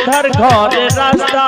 আন্ধার ঘরে রাস্তা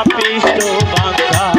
পাপিষ্ট বাঁকা